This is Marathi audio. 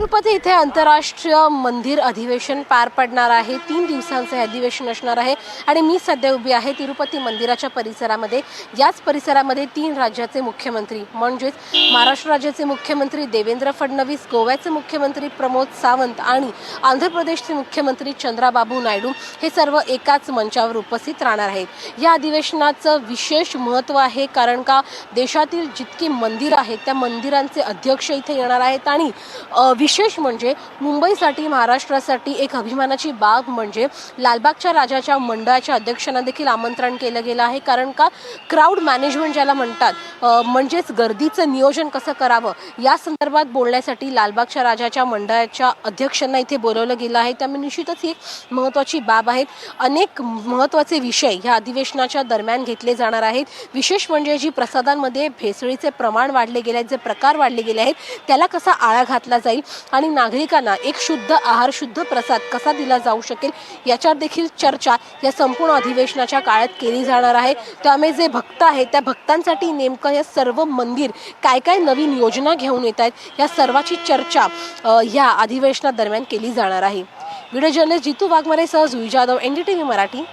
तिरुपती इथे आंतरराष्ट्रीय मंदिर अधिवेशन पार पडणार आहे. तीन दिवसांचं हे अधिवेशन असणार आहे. आणि मी सध्या उभी आहे तिरुपती मंदिराच्या परिसरामध्ये. याच परिसरामध्ये तीन राज्याचे मुख्यमंत्री म्हणजेच महाराष्ट्र राज्याचे मुख्यमंत्री देवेंद्र फडणवीस गोव्याचे मुख्यमंत्री प्रमोद सावंत आणि आंध्र प्रदेशचे मुख्यमंत्री चंद्राबाबू नायडू हे सर्व एकाच मंचावर उपस्थित राहणार आहेत. या अधिवेशनाचं विशेष महत्त्व आहे कारण का? देशातील जितकी मंदिरं आहेत त्या मंदिरांचे अध्यक्ष इथे येणार आहेत आणि विशेष म्हणजे मुंबईसाठी महाराष्ट्रासाठी एक अभिमानाची बाब म्हणजे लालबागच्या राजाच्या मंडळाच्या अध्यक्षांना देखील आमंत्रण केलं गेलं आहे. कारण का? क्राऊड मॅनेजमेंट ज्याला म्हणतात म्हणजेच गर्दीचं नियोजन कसं करावं? या संदर्भात बोलण्यासाठी लालबागच्या राजाच्या मंडळाच्या अध्यक्षांना इथे बोलवलं गेलं आहे. त्यामुळे निश्चितच ही एक महत्त्वाची बाब आहे अनेक महत्त्वाचे विषय ह्या अधिवेशनाच्या दरम्यान घेतले जाणार आहेत. विशेष म्हणजे जी प्रसादांमध्ये भेसळीचे प्रमाण वाढले गेले आहेत जे प्रकार वाढले गेले आहेत त्याला कसा आळा घातला जाईल? आणि नागरिकांना एक शुद्ध आहार शुद्ध प्रसाद कसा दिला जाऊ शकेल याच्यावर देखील चर्चा या संपूर्ण अधिवेशनाच्या काळात केली जाणार आहे. त्यामुळे जे भक्त आहेत त्या भक्तांसाठी नेमकं या सर्व मंदिर काय काय नवीन योजना घेऊन येत आहेत या सर्वाची चर्चा या ह्या अधिवेशनादरम्यान केली जाणार आहे. Video journalist Jitu वाघमारेसह Jui Jadhav N D T V Marathi.